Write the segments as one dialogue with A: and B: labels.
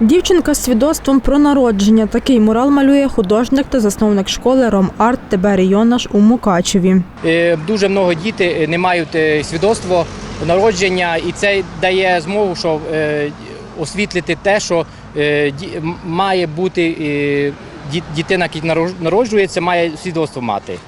A: Дівчинка з свідоцтвом про народження. Такий мурал малює художник та засновник школи Ром Арт Тиберій Йонаш у Мукачеві.
B: Е, Дуже много діти не мають е, свідоцтво народження, і це дає змогу, що е, освітлити те, що має бути ді- дитина, яка народжується, має свідоцтво мати.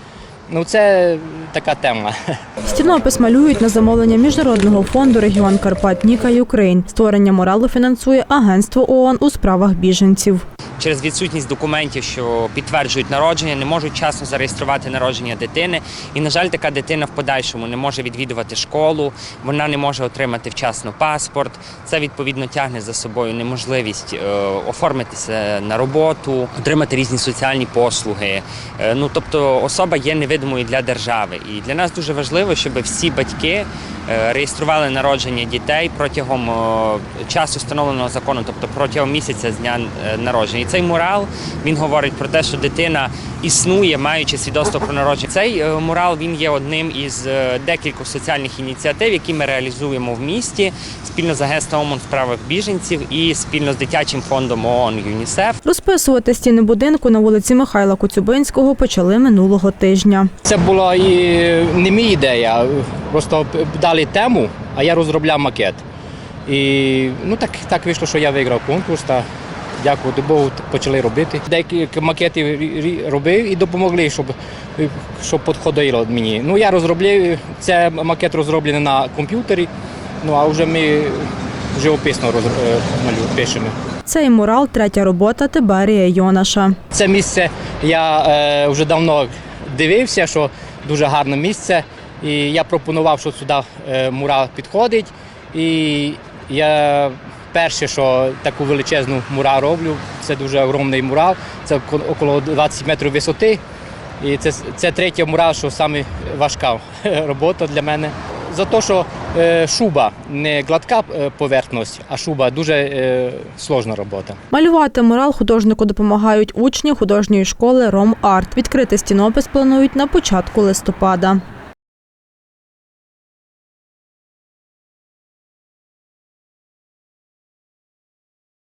B: Ну це така тема.
A: Стінопис малюють на замовлення Міжнародного фонду регіон Карпат Ніка Юкрейн. Створення муралу фінансує Агентство ООН у справах біженців.
C: Через відсутність документів, що підтверджують народження, не можуть часно зареєструвати народження дитини. І, на жаль, така дитина в подальшому не може відвідувати школу, вона не може отримати вчасно паспорт. Це відповідно тягне за собою неможливість е, оформитися на роботу, отримати різні соціальні послуги. Е, ну тобто особа є невидимою для держави. І для нас дуже важливо, щоб всі батьки е, реєстрували народження дітей протягом часу встановленого законом, тобто протягом місяця з дня народження. Цей мурал він говорить про те, що дитина існує, маючи свідоцтво про народження. Цей е, мурал він є одним із е, декількох соціальних ініціатив, які ми реалізуємо в місті спільно з агентством ООН в справах біженців і спільно з дитячим фондом ООН ЮНІСЕФ.
A: Розписувати стіни будинку на вулиці Михайла Коцюбинського почали минулого тижня.
B: Це була і не мій ідея, просто дали тему, а я розробляв макет. І ну так, так вийшло, що я виграв конкурс та дякувати Богу, почали робити. Деякі макети робив і допомогли, щоб, щоб підходило мені. Ну я розробляв, це макет розроблений на комп'ютері, ну а вже ми живописно роз, е, пишемо.
A: Цей мурал третя робота Тиберія Йонаша.
B: Це місце я е, вже давно дивився, що дуже гарне місце. І я пропонував, що сюди е, мурал підходить. І я перше, що таку величезну мурал роблю, це дуже огромний мурал, це около 20 метрів висоти. І це, це третя мурал, що саме важка робота для мене. За те, що е, шуба не гладка е, поверхність, а шуба дуже е, сложна робота.
A: Малювати мурал художнику допомагають учні художньої школи Ром Арт. Відкрити стінопис планують на початку листопада.